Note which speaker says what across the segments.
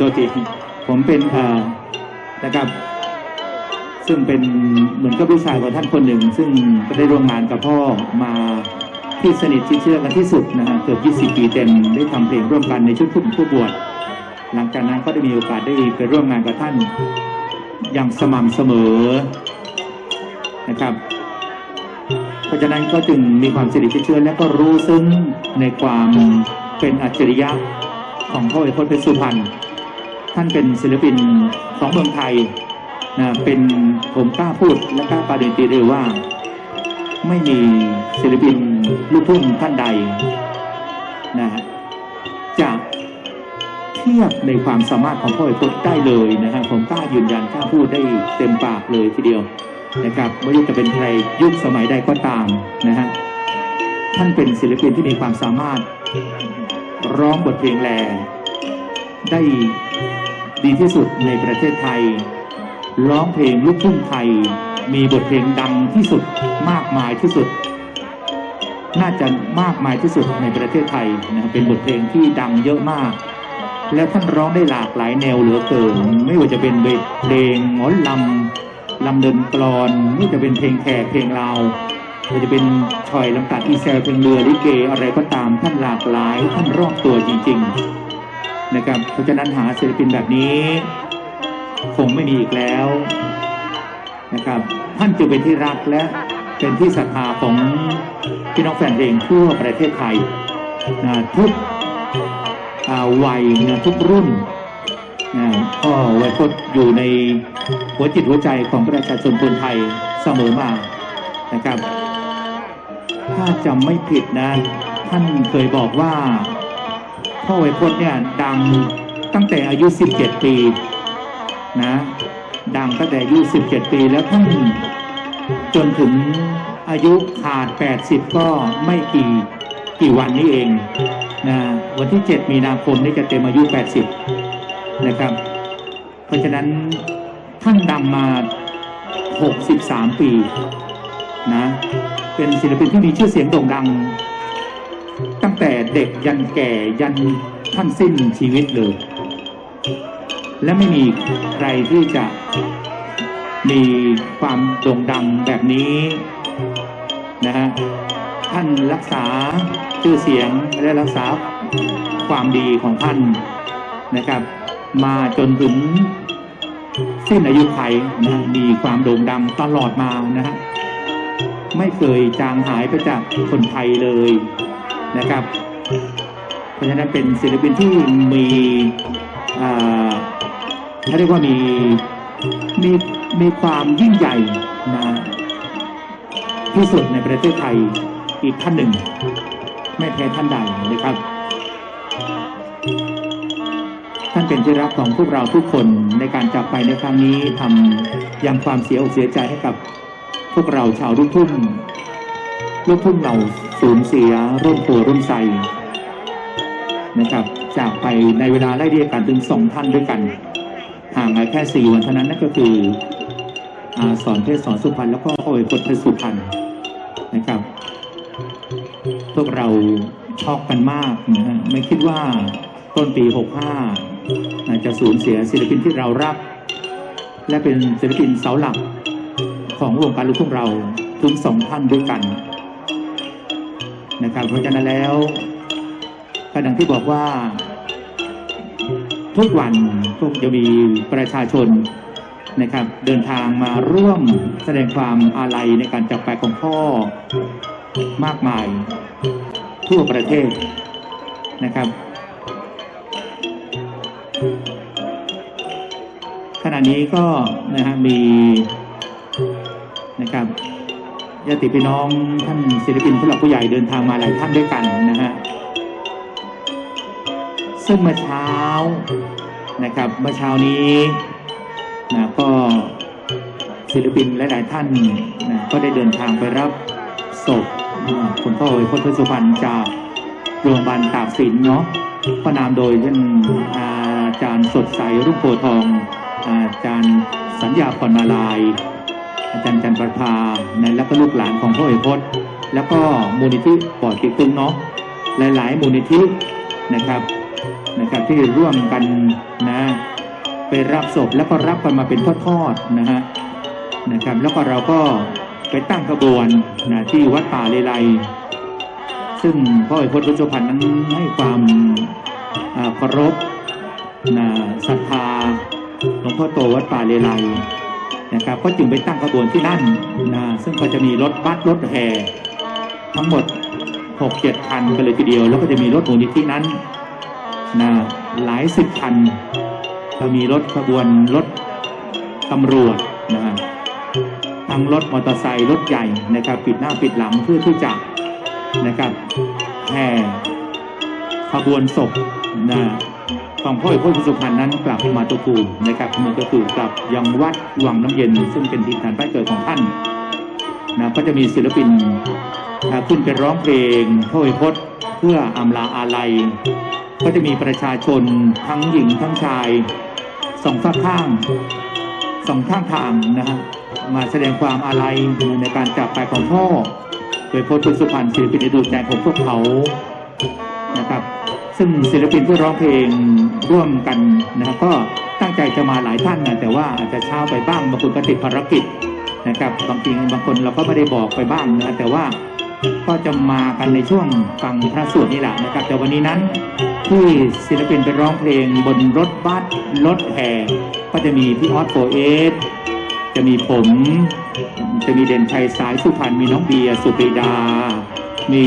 Speaker 1: ตัวทีผมเป็นนะครับ ซึ่งเป็นเหมือนกับลูกชายของท่านคนหนึ่ง ซึ่งก็ได้ร่วมงานกับพ่อมาที่สนิทที่เชื่อกันที่สุดนะฮะเกือบ20 ปีเต็มได้ทำเพลงร่วมกันในชุดผู้ผู้บวชหลังจากนั้นก็ได้มีโอกาสได้ไปร่วมงานกับท่านอย่างสม่ำเสมอนะครับ เพราะฉะนั้นก็จึงมีความสนิทที่เชื่อและก็รู้ซึ้งในความเป็นอัจฉริยะ ของพ่อเอกพจน์เพชรสุพรรณท่านเป็นศิลปินของเมืองไทยนะเป็นผมกล้าพูดและกล้าประเด็นตีเร็วว่า ไม่มีศิลปินลูกทุ่งท่านใดนะจะเทียบในความสามารถของพ่อเอกพจน์ได้เลยนะฮะผมกล้ายืนยันกล้าพูดได้เต็มปากเลยทีเดียวนะครับไม่ว่าจะเป็นใครยุคสมัยใดก็ตามนะฮะท่านเป็นศิลปินที่มีความสามารถ ร้องบทเพลงแล ได้ดีที่สุดในประเทศไทย ร้องเพลงลูกทุ่งไทย มีบทเพลงดังที่สุดมากมายที่สุด น่าจะมากมายที่สุดในประเทศไทยนะครับเป็นบทเพลงที่ดังเยอะมาก และท่านร้องได้หลากหลายแนวเหลือเกิน ไม่ว่าจะเป็นเพลงหมอลำลำเดินกลอนไม่ว่าจะเป็นเพลงแขกเพลงลาวไม่ว่า จะเป็นชอยลำตัดอีแซลเพลงเรือลิเกอะไรก็ตามท่านหลากหลายท่านรอบตัวจริง ๆ นะครับ เพราะฉะนั้นหาศิลปินแบบนี้ คงไม่มีอีกแล้วนะครับ ท่านจึงเป็นที่รักและเป็นที่ศรัทธาของพี่น้องแฟนเพลงทั่วประเทศไทยนะทุกวัยนะทุกรุ่นนะก็ไวยพจน์อยู่ในหัวจิตหัวใจของประชาชนคนไทยเสมอมานะครับ ถ้าจำไม่ผิดนะ ท่านเคยบอกว่า พ่อไวยพจน์เนี่ยดังตั้งแต่อายุ 17 ปีนะ ดังตั้งแต่อายุ 17 ปีแล้วท่านจนถึงอายุขาด 80 ก็ไม่กี่กี่วันนี้เองนะวันที่ 7 มีนาคมนี่จะเต็มอายุ 80 นะครับ เพราะฉะนั้นท่านดังมา 63 ปี นะ เป็นศิลปินที่มีชื่อเสียงโด่งดัง ตั้งแต่เด็กยันแก่ยันท่านสิ้นชีวิตเลย และไม่มีใครที่จะมีความโด่งดังแบบนี้นะฮะท่านรักษาชื่อเสียงและรักษาความดีของท่านนะครับ มาจนถึงสิ้นอายุไขนะมีความโด่งดังตลอดมานะฮะ ไม่เคยจางหายไปจากคนไทยเลยนะครับ เพราะฉะนั้นเป็นศิลปินที่มีอ่าเขาเรียกว่ามีมีมีความยิ่งใหญ่นะที่สุดในประเทศไทยอีกท่านหนึ่ง ไม่แพ้ท่านใดนะครับ ท่านเป็นที่รักของพวกเราทุกคนในการจากไปในครั้งนี้ทำยังความเสียอกเสียใจให้กับ วกเราชาวลูกทุ่งลูกทุ่งเราสูญเสียร่วมตัวร่วมใจนะครับ จากไปในเวลาไล่เรียกกันถึงสองท่านด้วยกันห่างกันแค่สี่วันเท่านั้นนั่นก็คืออสอนเพชรสอนสุพรรณแล้วก็โอยพจน์เพชรสุพรรณนะครับ พวกเราช็อกกันมากนะฮะไม่คิดว่าต้นปี 65อาจจะสูญเสียศิลปินที่เรารัก และเป็นศิลปินเสาหลัก ของวงการลูกทุ่งเราถึงสองท่านด้วยกันนะครับเพราะฉะนั้นแล้วก็ดังที่บอกว่า ทุกวันก็จะมีประชาชนนะครับ เดินทางมาร่วมแสดงความอาลัยในการจากไปของพ่อมากมาย ทั่วประเทศนะครับขณะนี้ก็นะฮะมี นะครับญาติพี่น้องท่านศิลปินผู้หลักผู้ใหญ่เดินทางมาหลายท่านด้วยกันนะฮะซึ่งเมื่อเช้านะครับเมื่อเช้านี้นะก็ศิลปินหลายๆท่านนะก็ได้เดินทางไปรับศพคุณพ่อเอกพจน์เพชรสุพรรณจากโรงพยาบาลตากสินเนาะก็นำโดยท่านอาจารย์สดใสรุ่งโพทองอาจารย์สัญญาพรมาลาย อาจารย์จันประภานะแล้วก็ลูกหลานของพ่อเอกพจน์ แล้วก็มูลนิธิปอดติกตึงเนาะหลายๆ มูลนิธินะครับนะครับที่ร่วมกันนะไปรับศพแล้วก็รับกันมาเป็นทอดๆนะฮะนะครับ แล้วก็เราก็ไปตั้งขบวนนะที่วัดป่าเลไลซึ่งพ่อไอพจน์พุทธพันธ์นั้นให้ความอ่าเคารพนะศรัทธาหลวงพ่อโตวัดป่าเลไล นะครับก็จึงไปตั้งขบวนที่นั่นนะซึ่งก็จะมีรถบัสรถแห่ทั้งหมดหกเจ็ดคันกันเลยทีเดียว แล้วก็จะมีรถมูลนิธินั้นนะหลายสิบคันก็มีรถขบวนรถตำรวจนะฮะทั้งรถมอเตอร์ไซค์รถใหญ่นะครับ ปิดหน้าปิดหลังเพื่อที่จะนะครับแห่ขบวนศพนะ ของพ่อเอกพจนสุพรรณนั้นกลับมาตุภูมินะครับมันก็คือกลับยังวัดวังน้ำเย็น ซึ่งเป็นทินฐานบ้านเกิดของท่านนะก็จะมีศิลปินขึ้นไปร้องเพลงพ่อเอกพจน์เพื่ออำลาอาลัย ก็จะมีประชาชนทั้งหญิงทั้งชายสองข้างข้างสองข้างทางนะฮะมาแสดงความอาลัยในการจากไปของพ่อโดยพธิ์สุพรรณศิลปินในดวงใจของพวกเขานะครับ ซึ่งศิลปินผู้ร้องเพลงร่วมกันนะครับก็ตั้งใจจะมาหลายท่านนะแต่ว่าอาจจะเช้าไปบ้างบางคนก็ติดภารกิจนะครับบางทีบางคนเราก็ไม่ได้บอกไปบ้างนะแต่ว่าก็จะมากันในช่วงฟังพระสวดนี่แหละนะครับ แต่วันนี้นั้นที่ศิลปินไปร้องเพลงบนรถบัสรถแห่ก็จะมีพี่ออสโฟเอสจะมีผม จะมีเด่นชัยสายสุพรรณมีน้องเบียร์สุปรีดา มี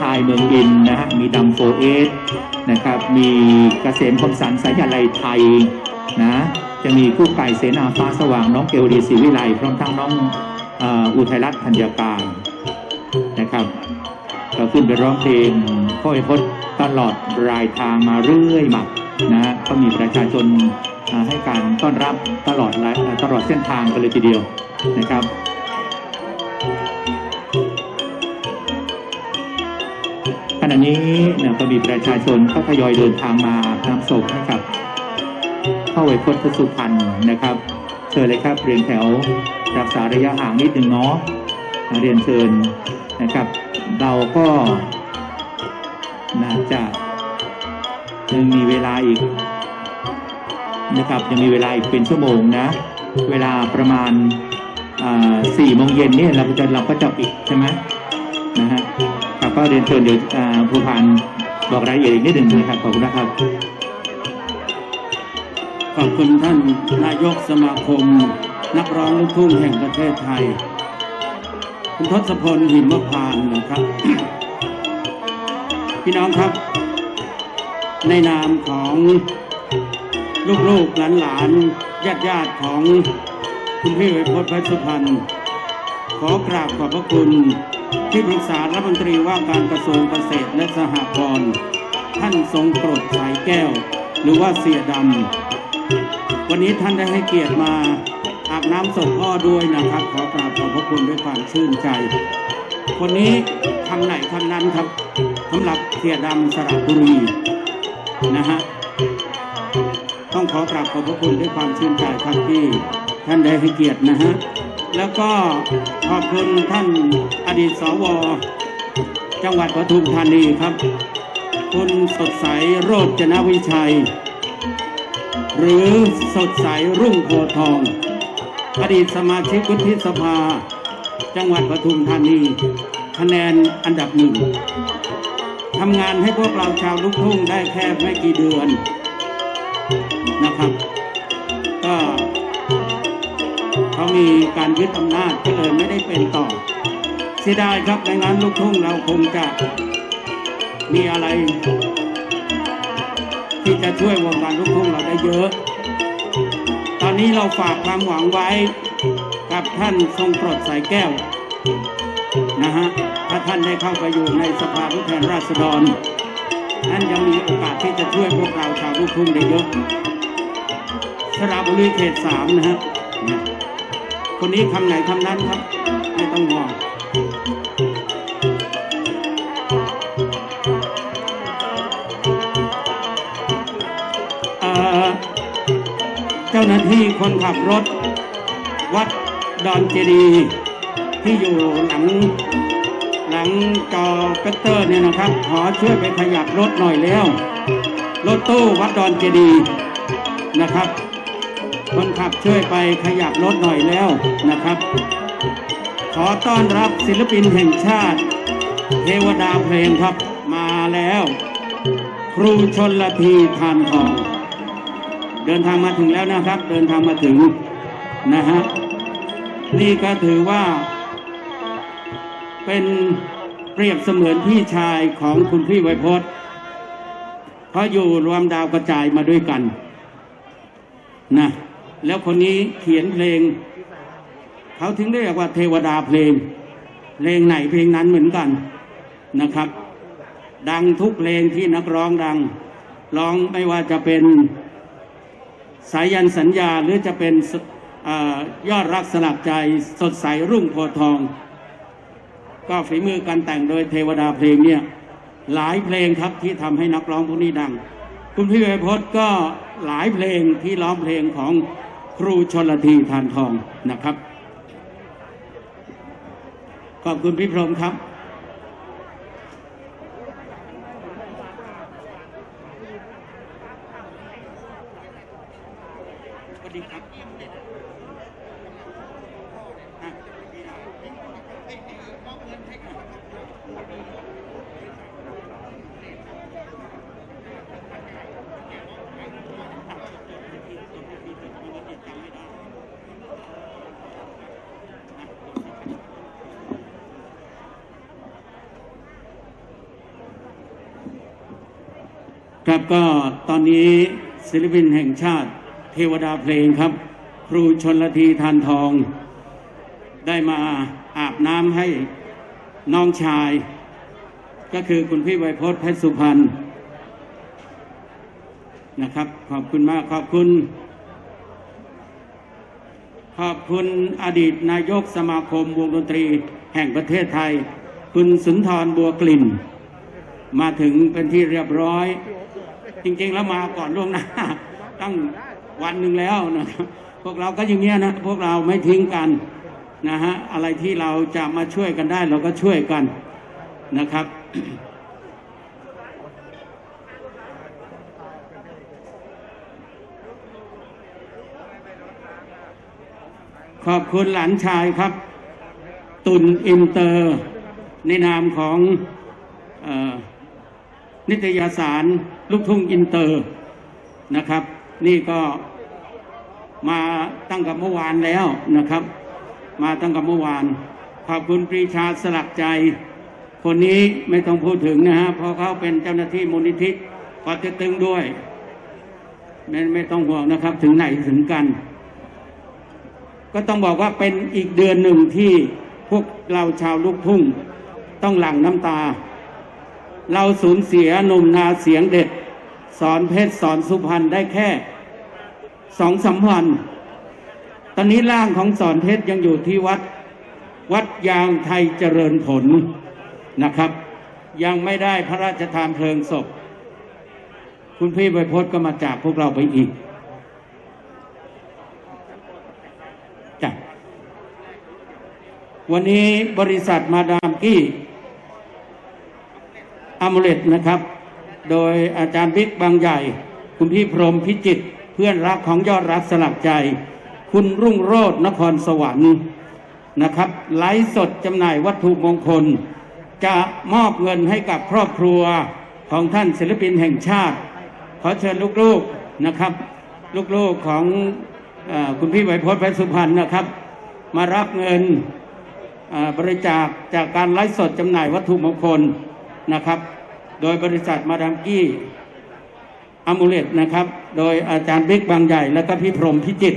Speaker 1: ชายเมืองอินนะฮะมีดำโฟเอสนะครับมีเกษมคมสันสายาลัยไทยนะจะมีคู่ไก่เสนาฟ้าสว่างน้องเกลดีศรีวิไลพร้อมทั้งน้องอ,อุทัยรัตน์ธัญญาการนะครับก็ขึ้นไปร้องเพลงพ่อไอพจน์ตลอดรายทางมาเรื่อยมานะฮะก็มีประชาชนให้การต้อนรับตลอดตลอดเส้นทางกันเลยทีเดียวนะครับ ณะนี้เนี่ยก็มีประชาชนก็ทยอยเดินทางมานำศพให้กับพ่อไวยพจน์สุพรรณนะครับเชิญเลยครับเรียงแถวรักษาระยะห่างนิดนึงเนาะเรียนเชิญนะครับ เราก็น่าจะยังมีเวลาอีกนะครับยังมีเวลาอีกเป็นชั่วโมงนะ เวลาประมาณสี่โมงเย็นเนี่ยเราจะเราก็จะปิดใช่ไหม ก็เรียนเชิญเดี๋ยวผู้พันบอกรายละเอียดอีกนิดหนึ่งนะครับขอบคุณนะครับ
Speaker 2: ขอบคุณท่านนายกสมาคม นักร้องลูกทุ่งแห่งประเทศไทย คุณทศพลหิมพานนะครับ พี่น้องครับ ในนามของลูกๆหลานๆญาติญาติของคุณพี่ไวยพจน์เพชรสุพรรณขอกราบขอบพระคุณ ที่ปรึกษารัฐมนตรีว่าการกระทรวงเกษตรและสหกรณ์ท่านทรงกรดสายแก้ว หรือว่าเสียดำ วันนี้ท่านได้ให้เกียรติมาอาบน้ำศพพ่อด้วยนะครับ ขอกราบขอบพระคุณด้วยความชื่นใจคนนี้คำไหนคำนั้นครับสำหรับเสียดำสระบุรีนะฮะต้องขอกราบขอบพระคุณด้วยความชื่นใจครับที่ท่านได้ให้เกียรตินะฮะ แล้วก็ขอบคุณท่านอดีตสว จังหวัดปทุมธานีครับ คุณสดใสโรจนวิชัย หรือสดใสรุ่งโพทอง อดีตสมาชิกวุฒิสภา จังหวัดปทุมธานี คะแนนอันดับหนึ่งทำงานให้พวกเราชาวลูกทุ่งได้แค่ไม่กี่เดือนนะครับ ก็ มีการยึดอำนาจก็เลยไม่ได้เป็นต่อ เสียดายครับในงานลูกทุ่งเราคงจะมีอะไร ที่จะช่วยวงการลูกทุ่งเราได้เยอะ ตอนนี้เราฝากความหวังไว้กับท่านทรงโปรดสายแก้วนะฮะถ้าท่านได้เข้าไปอยู่ในสภาผู้แทนราษฎรท่านยังมีโอกาสที่จะช่วยพวกเราชาวลูกทุ่งได้เยอะสระบุรีเขตสามนะฮะนะ คนนี้คำไหนคำนั้นครับ ไม่ต้องห่วงเจ้าหน้าที่คนขับรถ วัดดอนเจดีย์ที่อยู่หลังหลังจอเปเตอร์เนี่ยนะครับ ขอช่วยไปขยับรถหน่อยแล้ว รถตู้วัดดอนเจดีย์นะครับ คนขับช่วยไปขยับรถหน่อยแล้วนะครับ ขอต้อนรับศิลปินแห่งชาติ เทวดาเพลงครับมาแล้ว ครูชนละทีทานทองเดินทางมาถึงแล้วนะครับ เดินทางมาถึงนะฮะนี่ก็ถือว่า เป็นเปรียบเสมือนพี่ชายของคุณพี่ไวยพจน์เพราะอยู่รวมดาวกระจายมาด้วยกัน นะ แล้วคนนี้เขียนเพลง เขาถึงเรียกว่าเทวดาเพลง เพลงไหนเพลงนั้นเหมือนกันนะครับ ดังทุกเพลงที่นักร้องดัง ร้องไม่ว่าจะเป็นสายันสัญญาหรือจะเป็นอยอดรักสลักใจสดใสรุ่งโพทอง ก็ฝีมือการแต่งโดยเทวดาเพลงเนี่ยหลายเพลงครับที่ทำให้นักร้องพวกนี้ดัง คุณพี่ไวพจน์ก็หลายเพลงที่ร้องเพลงของ ครูชนละทีทานทองนะครับ ขอบคุณพี่พรหมครับ สวัสดีครับอะ ครับก็ตอนนี้ศิลปินแห่งชาติเทวดาเพลงครับ ครูชนละทีทานทอง ได้มาอาบน้ำให้น้องชาย ก็คือคุณพี่ไวยพจน์เพชรสุพรรณนะครับ ขอบคุณมากขอบคุณ ขอบคุณอดีตนายกสมาคมวงดนตรีแห่งประเทศไทย คุณสุนทรบัวกลิ่น มาถึงเป็นที่เรียบร้อย จริงๆแล้วมาก่อนล่วงหน้าตั้งวันหนึ่งแล้วนะครับพวกเราก็อย่างเงี้ยนะพวกเราไม่ทิ้งกันนะฮะอะไรที่เราจะมาช่วยกันได้เราก็ช่วยกันนะครับ ขอบคุณหลานชายครับ ตุนอินเตอร์ ในนามของเออ นิตยสารลูกทุ่งอินเตอร์นะครับ นี่ก็มาตั้งกับเมื่อวานแล้วนะครับ มาตั้งกับเมื่อวาน ขอบคุณปรีชาสลักใจ คนนี้ไม่ต้องพูดถึงนะฮะเพราะเขาเป็นเจ้าหน้าที่มูลนิธิปอเต็กตึงด้วยไม่ไม่ต้องห่วงนะครับ ถึงไหนถึงกัน ก็ต้องบอกว่าเป็นอีกเดือนหนึ่งที่พวกเราชาวลูกทุ่ง ต้องหลั่งน้ำตา เราสูญเสียหนุ่มนาเสียงเด็ด สอนเพชรสอนสุพรรณได้แค่สองสามวัน ตอนนี้ร่างของสอนเพชรยังอยู่ที่วัด วัดยางไทยเจริญผลนะครับ ยังไม่ได้พระราชทานเพลิงศพ คุณพี่ใบพจน์ก็มาจากพวกเราไปอีกจ้ะวันนี้บริษัทมาดามกี้ อามูเลตนะครับ โดยอาจารย์บิ๊กบางใหญ่ คุณพี่พรหมพิจิต เพื่อนรักของยอดรักสลักใจ คุณรุ่งโรจน์นครสวรรค์นะครับ ไลฟ์สดจำหน่ายวัตถุมงคล จะมอบเงินให้กับครอบครัวของท่านศิลปินแห่งชาติ ขอเชิญลูกๆนะครับ ลูกๆของอคุณพี่ไวพจน์เพชรสุพรรณนะครับ มารับเงินบริจาคจากการไลฟ์สดจำหน่ายวัตถุมงคล นะครับ โดยบริษัทมาดามกี้อามูเลตนะครับ โดยอาจารย์บิ๊กบางใหญ่ และก็พี่พรมพิจิต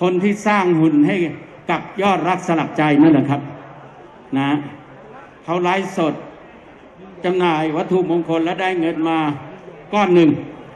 Speaker 2: คนที่สร้างหุ่นให้กับยอดรักสลักใจนั่นแหละครับนะเขาไลฟ์สดจำหน่ายวัตถุมงคลและได้เงินมาก้อนหนึ่ง